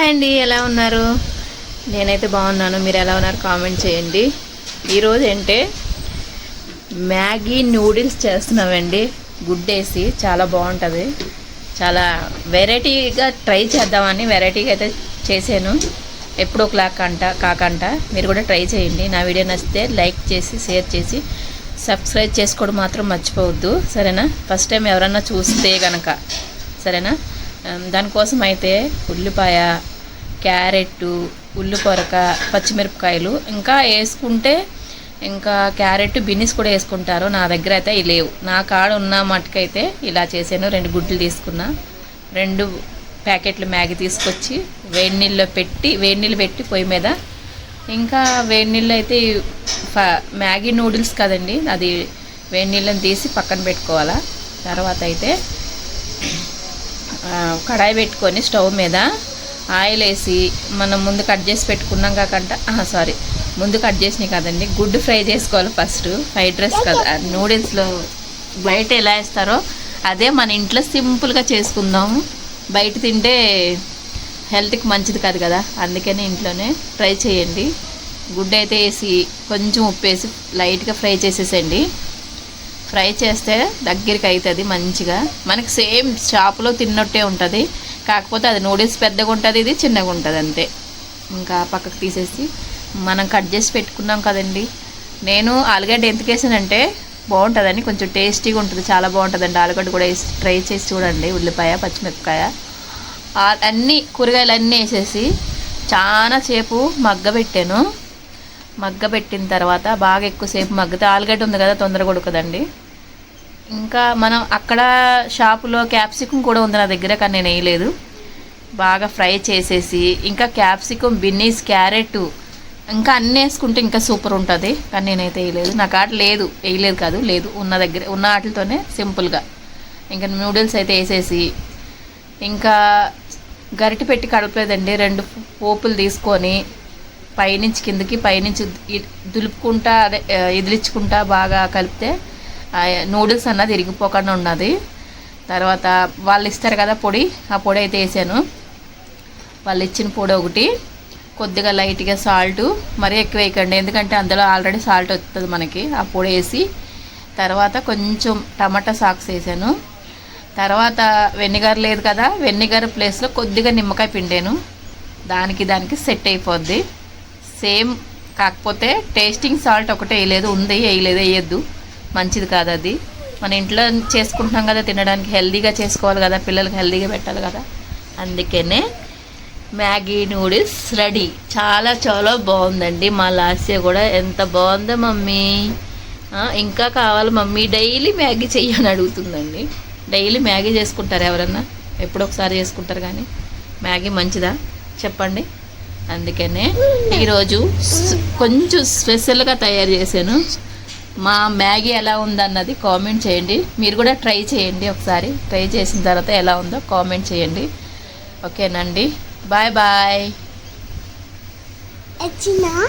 Hi అండి ఎలా ఉన్నారు? నేనైతే బాగున్నాను మీరు ఎలా ఉన్నారు? కామెంట్ చేయండి. ఈరోజు అంటే మ్యాగీ నూడిల్స్ చేస్తున్నామండి. గుడ్డేసి చాలా బాగుంటుంది. చాలా వెరైటీగా ట్రై చేద్దామని వెరైటీగా అయితే చేశాను. ఎప్పుడో క్లాక్ అంట కాకంట మీరు కూడా ట్రై చేయండి. నా వీడియో నచ్చితే లైక్ చేసి షేర్ చేసి సబ్స్క్రైబ్ చేసుకోవడం మాత్రం మర్చిపోవద్దు. సరేనా? ఫస్ట్ టైం ఎవరన్నా చూస్తే కనుక సరేనా? దానికోసం అయితే ఉల్లిపాయ క్యారెట్టు ఉల్లిపొరక పచ్చిమిరపకాయలు ఇంకా వేసుకుంటే ఇంకా క్యారెట్ బిన్నీస్ కూడా వేసుకుంటారు. నా దగ్గర అయితే ఇవి లేవు. నా కాడ ఉన్న మట్టుకైతే ఇలా చేశాను. రెండు గుడ్లు తీసుకున్నా. రెండు ప్యాకెట్లు మ్యాగీ తీసుకొచ్చి వేడి నీళ్ళలో పెట్టి వేడి నీళ్ళు పెట్టి పొయ్యి మీద. ఇంకా వేడి నీళ్ళు అయితే ఫ- మ్యాగీ నూడిల్స్ కదండి అది వేడి నీళ్ళని తీసి పక్కన పెట్టుకోవాలా. తర్వాత అయితే కడాయి పెట్టుకొని స్టవ్ మీద ఆయిల్ వేసి మనం ముందు కట్ చేసి పెట్టుకున్నాం కాకంట సారీ ముందు కట్ చేసినవి కదండి గుడ్డు ఫ్రై చేసుకోవాలి ఫస్ట్ ఫ్రైడ్ రైస్ కదా. నూడిల్స్లో బయట ఎలా వేస్తారో అదే మన ఇంట్లో సింపుల్గా చేసుకుందాము బయట తింటే హెల్త్కి మంచిది కాదు కదా అందుకని ఇంట్లోనే ట్రై చేయండి. గుడ్డు అయితే వేసి కొంచెం ఉప్పు వేసి లైట్గా ఫ్రై చేసేసండి ఫ్రై చేస్తే దగ్గరికి అవుతుంది మంచిగా. మనకి సేమ్ షాప్లో తిన్నట్టే ఉంటుంది. కాకపోతే అది నూడిల్స్ పెద్దగా ఉంటుంది ఇది చిన్నగా ఉంటుంది అంతే. ఇంకా పక్కకు తీసేసి మనం కట్ చేసి పెట్టుకున్నాం కదండి. నేను ఆలుగడ్డ ఎందుకు వేసానంటే బాగుంటుందని కొంచెం టేస్టీగా ఉంటుంది చాలా బాగుంటుందండి. ఆలుగడ్డ కూడా వేసి ట్రై చేసి చూడండి. ఉల్లిపాయ పచ్చిమిరపకాయ అన్నీ కూరగాయలు అన్నీ వేసేసి చాలా సేపు మగ్గబెట్టాను. మగ్గబెట్టిన తర్వాత బాగా ఎక్కువసేపు మగ్గితే ఆలుగడ్డ ఉంది కదా తొందరగా ఉడకదండి. ఇంకా మనం అక్కడ షాపులో క్యాప్సికం కూడా ఉంది నా దగ్గర కానీ నేను వేయలేదు. బాగా ఫ్రై చేసేసి ఇంకా క్యాప్సికం బిన్నీస్ క్యారెట్ ఇంకా అన్నీ వేసుకుంటే ఇంకా సూపర్ ఉంటుంది. కానీ నేనైతే వేయలేదు. నాకు ఆట లేదు. వేయలేదు కాదు లేదు. ఉన్న దగ్గర ఉన్న ఆటలతోనే సింపుల్గా. ఇంకా నూడిల్స్ అయితే వేసేసి ఇంకా గరిటె పెట్టి కడపలేదండి. రెండు పోపులు తీసుకొని పైనుంచి కిందకి పైనుంచి దులుపుకుంటా అదే ఎదిలించుకుంటా బాగా కలిపితే నూడిల్స్ అన్నది ఇరిగిపోకుండా ఉన్నది. తర్వాత వాళ్ళు ఇస్తారు కదా పొడి ఆ పొడి అయితే వేసాను. వాళ్ళు ఇచ్చిన పొడి ఒకటి కొద్దిగా లైట్గా సాల్ట్ మరీ ఎక్కువ వేయకండి. ఎందుకంటే అందులో ఆల్రెడీ సాల్ట్ వస్తుంది మనకి ఆ పొడి వేసి. తర్వాత కొంచెం టమాటా సాక్స్ వేసాను. తర్వాత వెనిగర్ లేదు కదా వెనిగర్ ప్లేస్లో కొద్దిగా నిమ్మకాయ పిండాను. దానికి దానికి సెట్ అయిపోద్ది. సేమ్ కాకపోతే టేస్టింగ్ సాల్ట్ ఒకటే వేయలేదు ఉంది వేయలేదు వేయద్దు. మంచిది కాదు అది. మన ఇంట్లో చేసుకుంటున్నాం కదా తినడానికి హెల్దీగా చేసుకోవాలి కదా పిల్లలకి హెల్దీగా పెట్టాలి కదా. అందుకనే మ్యాగీ నూడిల్స్ రెడీ. చాలా చాలా బాగుందండి. మా లాస్య కూడా ఎంత బాగుందో మమ్మీ. ఇంకా కావాలి మమ్మీ. డైలీ మ్యాగీ చెయ్యని అడుగుతుందండి. డైలీ మ్యాగీ చేసుకుంటారు ఎవరన్నా? ఎప్పుడో ఒకసారి చేసుకుంటారు కానీ. మ్యాగీ మంచిదా? చెప్పండి. అందుకనే ఈరోజు కొంచెం స్పెషల్గా తయారు చేశాను. మా మ్యాగీ ఎలా ఉందన్నది కామెంట్ చేయండి. మీరు కూడా ట్రై చేయండి ఒకసారి. ట్రై చేసిన తర్వాత ఎలా ఉందో కామెంట్ చేయండి. ఓకేనండి. Bye bye. వచ్చిన